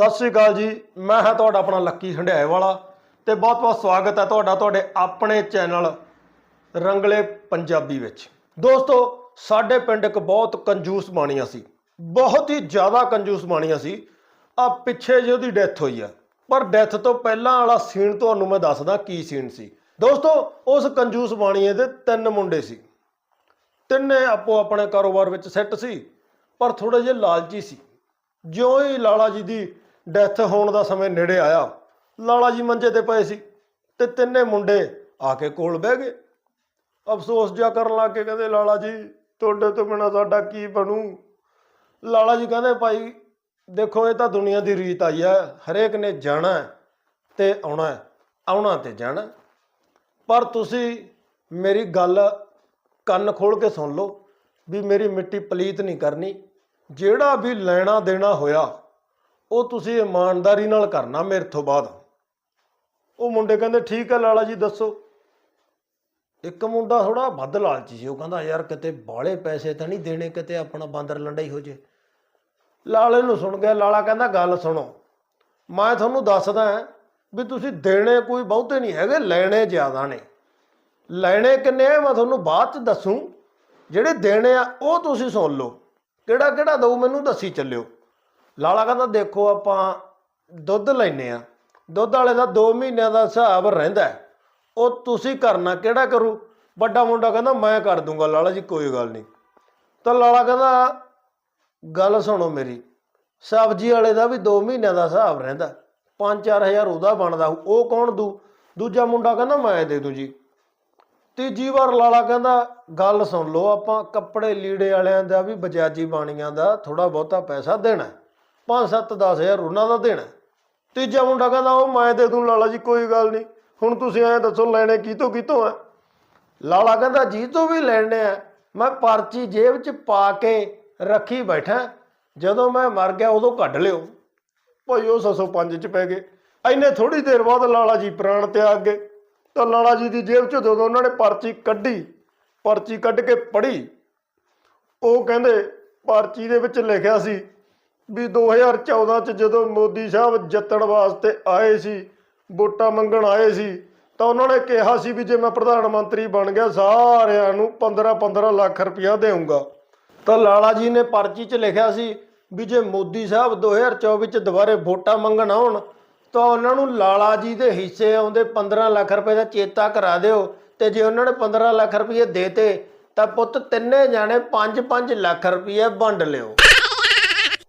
ਸਤਿ ਸ੍ਰੀ ਅਕਾਲ ਜੀ। ਮੈਂ ਹਾਂ ਤੁਹਾਡਾ ਆਪਣਾ ਲੱਕੀ ਹੰਡਿਆਏ ਵਾਲਾ ਤੇ ਬਹੁਤ-ਬਹੁਤ ਸਵਾਗਤ ਹੈ ਤੁਹਾਡਾ ਤੁਹਾਡੇ ਆਪਣੇ ਚੈਨਲ ਰੰਗਲੇ ਪੰਜਾਬੀ ਵਿੱਚ। ਦੋਸਤੋ, ਸਾਡੇ ਪਿੰਡ ਇੱਕ ਬਹੁਤ ਕੰਜੂਸ ਬਾਣੀਆ ਸੀ। ਬਹੁਤ ਹੀ ਜ਼ਿਆਦਾ ਕੰਜੂਸ ਬਾਣੀਆ ਸੀ। ਆ ਪਿੱਛੇ ਜਿਹੀ ਉਹਦੀ ਡੈਥ ਹੋਈ ਆ। ਪਰ ਡੈਥ ਤੋਂ ਪਹਿਲਾਂ ਵਾਲਾ ਸੀਨ ਤੁਹਾਨੂੰ ਮੈਂ ਦੱਸਦਾ ਕੀ ਸੀਨ ਸੀ। ਦੋਸਤੋ, ਉਸ ਕੰਜੂਸ ਬਾਣੀਏ ਦੇ ਤਿੰਨ ਮੁੰਡੇ ਸੀ। ਤਿੰਨੇ ਆਪੋ ਆਪਣੇ ਕਾਰੋਬਾਰ ਵਿੱਚ ਸੈੱਟ ਸੀ, ਪਰ ਥੋੜੇ ਜਿਹੇ ਲਾਲਚੀ ਸੀ। ਜਿਉਂ ਹੀ ਲਾਲਾ ਜੀ ਦੀ ਡੈਥ ਹੋਣ ਦਾ ਸਮੇਂ ਨੇੜੇ ਆਇਆ। ਲਾਲਾ ਜੀ ਮੰਜੇ ਤੇ ਪਏ ਸੀ ਤੇ ਤਿੰਨੇ ਮੁੰਡੇ ਆ ਕੇ ਕੋਲ ਬਹਿ ਗਏ। ਅਫਸੋਸ ਜਿਹਾ ਕਰਨ ਲੱਗ ਕੇ ਕਹਿੰਦੇ, ਲਾਲਾ ਜੀ, ਤੁਹਾਡੇ ਤੋਂ ਬਿਨਾ ਸਾਡਾ ਕੀ ਬਣੂ? ਲਾਲਾ ਜੀ ਕਹਿੰਦੇ, ਭਾਈ, ਦੇਖੋ, ਇਹ ਤਾਂ ਦੁਨੀਆ ਦੀ ਰੀਤ ਆਈ ਹੈ। ਹਰੇਕ ਨੇ ਜਾਣਾ ਹੈ ਤੇ ਆਉਣਾ ਆਉਣਾ ਤੇ ਜਾਣਾ ਪਰ ਤੁਸੀਂ ਮੇਰੀ ਗੱਲ ਕੰਨ ਖੋਲ ਕੇ ਸੁਣ ਲਓ ਵੀ ਮੇਰੀ ਮਿੱਟੀ ਪਲੀਤ ਨਹੀਂ ਕਰਨੀ। ਜਿਹੜਾ ਵੀ ਲੈਣਾ ਦੇਣਾ ਹੋਇਆ ਉਹ ਤੁਸੀਂ ਇਮਾਨਦਾਰੀ ਨਾਲ ਕਰਨਾ ਮੇਰੇ ਤੋਂ ਬਾਅਦ। ਉਹ ਮੁੰਡੇ ਕਹਿੰਦੇ, ਠੀਕ ਹੈ ਲਾਲਾ ਜੀ, ਦੱਸੋ। ਇੱਕ ਮੁੰਡਾ ਥੋੜਾ ਵੱਧ ਲਾਲਚੀ ਸੀ। ਉਹ ਕਹਿੰਦਾ, ਯਾਰ, ਕਿਤੇ ਬਾਲੇ ਪੈਸੇ ਤਾਂ ਨਹੀਂ ਦੇਣੇ, ਕਿਤੇ ਆਪਣਾ ਬਾਂਦਰ ਲੰਡਾਈ ਹੋ ਜੇ। ਲਾਲੇ ਨੂੰ ਸੁਣ ਗਿਆ। ਲਾਲਾ ਕਹਿੰਦਾ, ਗੱਲ ਸੁਣੋ, ਮੈਂ ਤੁਹਾਨੂੰ ਦੱਸਦਾ ਵੀ ਤੁਸੀਂ ਦੇਣੇ ਕੋਈ ਬਹੁਤੇ ਨਹੀਂ ਹੈਗੇ, ਲੈਣੇ ਜ਼ਿਆਦਾ ਨੇ। ਲੈਣੇ ਕਿੰਨੇ ਆ, ਮੈਂ ਤੁਹਾਨੂੰ ਬਾਅਦ ਚ ਦੱਸੂ। ਜਿਹੜੇ ਦੇਣੇ ਆ, ਉਹ ਤੁਸੀਂ ਸੁਣ ਲਓ। ਕਿਹੜਾ ਕਿਹੜਾ ਦਊ, ਮੈਨੂੰ ਦੱਸੀ ਚੱਲਿਓ। ਲਾਲਾ ਕਹਿੰਦਾ, ਦੇਖੋ ਆਪਾਂ ਦੁੱਧ ਲੈਨੇ ਆ ਦੁੱਧ ਵਾਲੇ ਦਾ 2 ਮਹੀਨਿਆਂ ਦਾ ਹਿਸਾਬ ਰਹਿੰਦਾ ਉਹ ਤੁਸੀਂ ਕਰਨਾ ਕਿਹੜਾ ਕਰੂ? ਵੱਡਾ ਮੁੰਡਾ ਕਹਿੰਦਾ, ਮੈਂ ਕਰ ਦੂੰਗਾ। ਲਾਲਾ ਜੀ, ਕੋਈ ਗੱਲ ਨਹੀਂ। ਤਾਂ ਲਾਲਾ ਕਹਿੰਦਾ, ਗੱਲ ਸੁਣੋ ਮੇਰੀ। ਸਬਜ਼ੀ ਵਾਲੇ ਦਾ ਵੀ 2 ਮਹੀਨਿਆਂ ਦਾ ਹਿਸਾਬ ਰਹਿੰਦਾ। 5-4000 ਉਹਦਾ ਬਣਦਾ। ਉਹ ਕੌਣ ਦੂ? ਦੂਜਾ ਮੁੰਡਾ ਕਹਿੰਦਾ, ਮੈਂ ਦੇ ਦੂੰ ਜੀ। ਤੀਜੀ ਵਾਰ ਲਾਲਾ ਕਹਿੰਦਾ, ਗੱਲ ਸੁਣ ਲਓ ਆਪਾਂ, ਕੱਪੜੇ ਲੀੜੇ ਵਾਲਿਆਂ ਦਾ ਵੀ ਬਜਾਜੀ ਬਾਣੀਆਂ ਦਾ ਥੋੜਾ ਬਹੁਤਾ ਪੈਸਾ ਦੇਣਾ 5-7 10000 ਉਹਨਾਂ ਦਾ ਦੇਣਾ। ਤੀਜਾ ਮੁੰਡਾ ਕਹਿੰਦਾ, ਉਹ ਮੈਂ ਦੇ ਦੂੰ, ਲਾਲਾ ਜੀ, ਕੋਈ ਗੱਲ ਨਹੀਂ। ਹੁਣ ਤੁਸੀਂ ਐਂ ਦੱਸੋ, ਲੈਣੇ ਕਿਤੋਂ ਕਿਤੋਂ ਆ? ਲਾਲਾ ਕਹਿੰਦਾ, ਜੀ ਤੋਂ ਵੀ ਲੈਣੇ ਆ। ਮੈਂ ਪਰਚੀ ਜੇਬ 'ਚ ਪਾ ਕੇ ਰੱਖੀ ਬੈਠਾ। ਜਦੋਂ ਮੈਂ ਮਰ ਗਿਆ, ਉਦੋਂ ਕੱਢ ਲਿਓ। ਭਾਈ ਉਹ 605 ਚ ਪੈ ਗਏ। ਐਨੇ ਥੋੜੀ ਦੇਰ ਬਾਅਦ ਲਾਲਾ ਜੀ ਪ੍ਰਾਣ ਤਿਆਗ ਗਏ। ਤਾਂ ਲਾਲਾ ਜੀ ਦੀ ਜੇਬ 'ਚ ਜਦੋਂ ਉਹਨਾਂ ਨੇ ਪਰਚੀ ਕੱਢੀ, ਪਰਚੀ ਕੱਢ ਕੇ ਪੜ੍ਹੀ, ਉਹ ਕਹਿੰਦੇ, ਪਰਚੀ ਦੇ ਵਿੱਚ ਲਿਖਿਆ ਸੀ ਵੀ 2014 ਚ ਜਦੋਂ ਮੋਦੀ ਸਾਹਿਬ ਜਿੱਤਣ ਵਾਸਤੇ ਆਏ ਸੀ, ਵੋਟਾਂ ਮੰਗਣ ਆਏ ਸੀ, ਤਾਂ ਉਹਨਾਂ ਨੇ ਕਿਹਾ ਸੀ ਵੀ ਜੇ ਮੈਂ ਪ੍ਰਧਾਨ ਮੰਤਰੀ ਬਣ ਗਿਆ, ਸਾਰਿਆਂ ਨੂੰ 15 15 ਲੱਖ ਰੁਪਇਆ ਦੇਵਾਂਗਾ ਤਾਂ ਲਾਲਾ ਜੀ ਨੇ ਪਰਚੀ 'ਚ ਲਿਖਿਆ ਸੀ ਵੀ ਜੇ ਮੋਦੀ ਸਾਹਿਬ 2024 ਚ ਦੁਬਾਰੇ ਵੋਟਾਂ ਮੰਗਣ ਆਉਣ, ਤਾਂ ਉਹਨਾਂ ਨੂੰ ਲਾਲਾ ਜੀ ਦੇ ਹਿੱਸੇ ਆਉਂਦੇ 15 ਲੱਖ ਰੁਪਏ ਦਾ ਚੇਤਾ ਕਰਾ ਦਿਓ ਤੇ ਜੇ ਉਹਨਾਂ ਨੇ 15 ਲੱਖ ਰੁਪਏ ਦੇਤੇ, ਤਾਂ ਪੁੱਤ ਤਿੰਨੇ ਜਾਣੇ 5-5 ਲੱਖ ਰੁਪਏ ਵੰਡ ਲਿਓ।